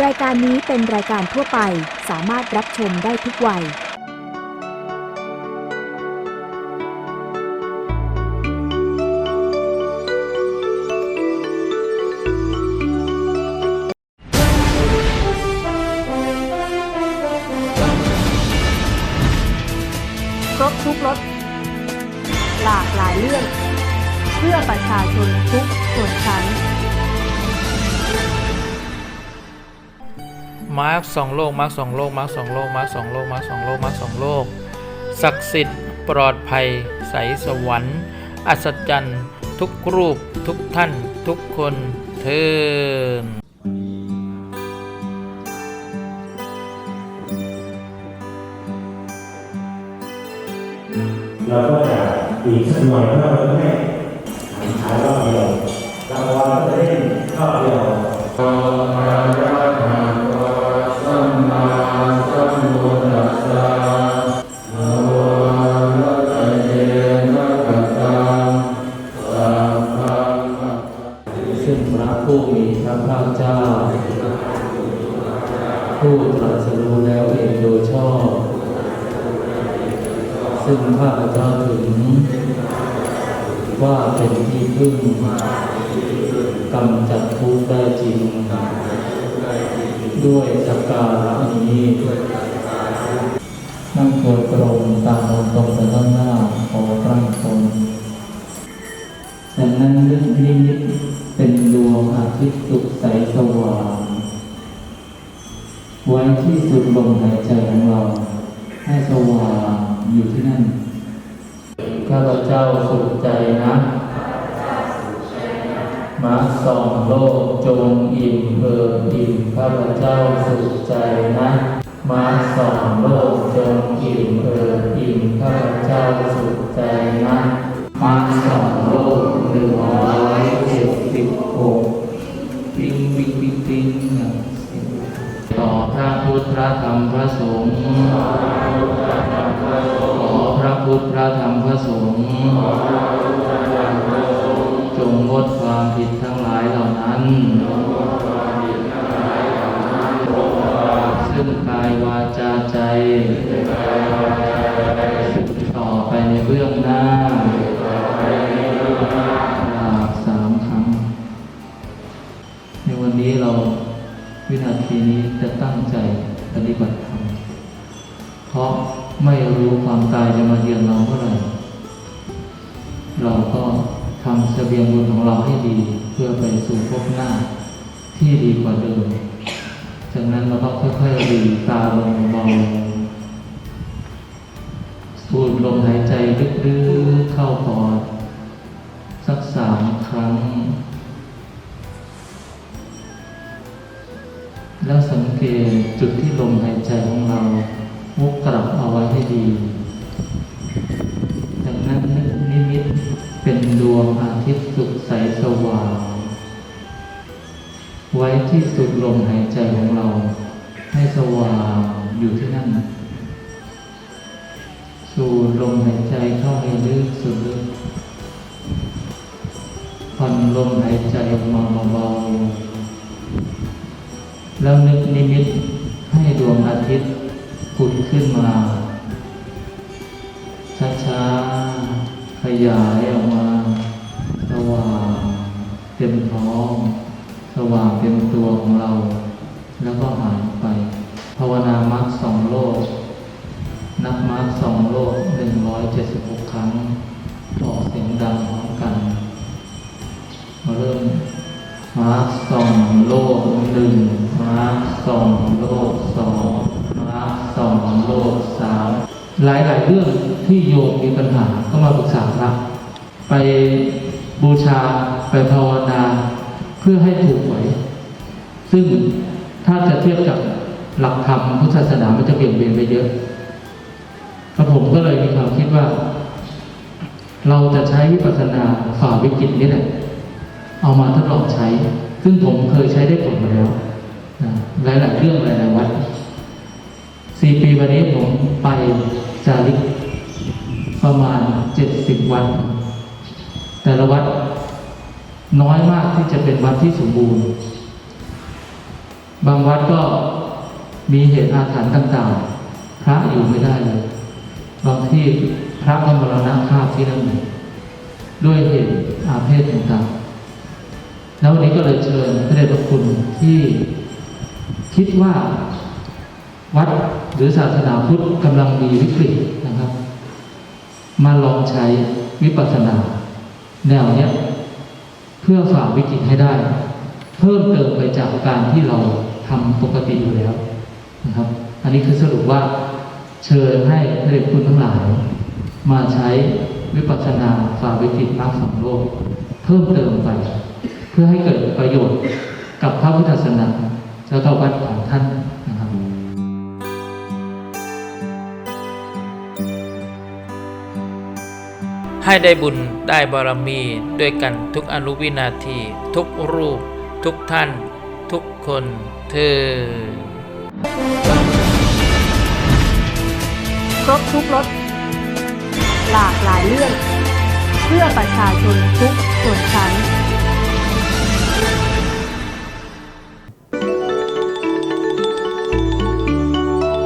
รายการนี้เป็นรายการทั่วไปสามารถรับชมได้ทุกวัย ครบทุกรสหลากหลายเรื่อง เพื่อประชาชนทุกส่วนชั้น มาร์คสองโลกมาร์คสองโลกมาร์คสองโลกมาร์คสองโลกมาร์คสองโลกมาร์คสองโลกศักดิ์สิทธิ์ปลอดภัยใสสวรรค์อัศจรรย์ทุกรูปทุกท่านทุกคนเทินเราก็จะอีกสักหน่อยเราจะให้หันขายรอบเดียวรางวัลก็จะได้รอบเดียว มีพระภาเจ้า ผู้ตรัสรู้แล้วเองโดยชอบ ซึ่งข้าพเจ้าถึง ว่าเป็นที่พึ่งกำจัดทุกข์ได้จริง ด้วยสักการะนี้นั่งตัวร ไว้ที่สุดลมหายใจของเรา ให้สว่างอยู่ที่นั่น ข้าพเจ้าสุขใจนะมาส่องโลกจงอิ่มเอิบอิ่มข้าพเจ้าสุขใจนะมาส่องโลกจงอิ่มเอิบอิ่มข้าพเจ้าสุขใจนะมาส่องโลกหนึ่งร้อ พระธรรมพระสงฆ์ขอพระพุทธพระธรรมพระสงฆ์จงงดความผิดทั้งหลายเหล่านั้น ซึ่งกายวาจาใจ ต่อไปในเบื้องหน้าสามครั้ง ในวันนี้เราวินาทีนี้จะตั้งใจ ปฏิบัติธรรมเพราะไม่รู้ความตายจะมาเยือนเราเมื่อไหร่เราก็ทำเสบียงบุญของเราให้ดีเพื่อไปสู่ภพหน้าที่ดีกว่าเดิมจากนั้นเราก็ค่อยๆดีตาลงเบาลงสูดลมหายใจลึกๆเข้าปอ แล้วสังเกตจุดที่ลมหายใจของเรามุกกลับเอาไว้ให้ดีจากนั้นนิมิตเป็นดวงอาทิตย์สุขใสสว่าง ไว้ที่สุดลมหายใจของเรา ให้สว่างอยู่ที่นั่น สูดลมหายใจเข้าให้ลึกสุดลึกผ่อนลมหายใจออกมาเบาๆ แล้วนึกนิมิตให้ดวงอาทิตย์ผุดขึ้นมาช้าๆขยายออกมาสว่างเต็มท้อง สว่างเต็มตัวของเรา แล้วก็หายไป ภาวนามรรคสองโลก นับมรรคสองโลกหนึ่งร้อยเจ็ดสิบหกครั้งออกเสียงดังพร้อมกัน มาเริ่มมาร์คส หลายหลายๆเรื่องที่โยมมีปัญหาก็มาปรึกษาพระไปบูชาไปภาวนา เพื่อให้ถูกหวยซึ่งถ้าจะเทียบกับหลักธรรมพุทธศาสนามันจะเปลี่ยนเบนไปเยอะกระผมก็เลยมีความคิดว่า เราจะใช้วิปัสสนาฝ่าวิกฤตนี่แหละเอามาทดลองใช้ ซึ่งผมเคยใช้ได้ผลมาแล้วนะหลายเรื่องหลายๆวัดสี่ปีวันนี้ผมไป จาริกประมาณเจ็ดสิบวัน แต่ละวัดน้อยมากที่จะเป็นวัดที่สมบูรณ์ บางวัดก็มีเหตุอาถรรพ์ต่างๆ พระอยู่ไม่ได้เลยบางที่พระก็มรณภาพที่นั่นเลยด้วยเหตุอาเพศต่างๆ แล้ววันนี้ก็เลยเชิญพระเดชพระคุณที่คิดว่า วัดหรือศาสนาพุทธกำลังมีวิกฤตนะครับ มาลองใช้วิปัสสนา แนวเนี้ยเพื่อฝ่าวิกฤตให้ได้ เพิ่มเติมไปจากการที่เราทำปกติอยู่แล้วนะครับ อันนี้คือสรุปว่าเชิญให้พระเดชคุณทั้งหลาย มาใช้วิปัสสนาฝ่าวิกฤตมรรคสองโลก เพิ่มเติมไป เพื่อให้เกิดประโยชน์กับพระพุทธศาสนาแล้วก็วัดของท่าน ให้ได้บุญได้บารมีด้วยกันทุกอนุวินาที ทุกรูป ทุกท่าน ทุกคนเธอครบทุกรถ หลากหลายเรื่อง เพื่อประชาชนทุกส่วนชั้น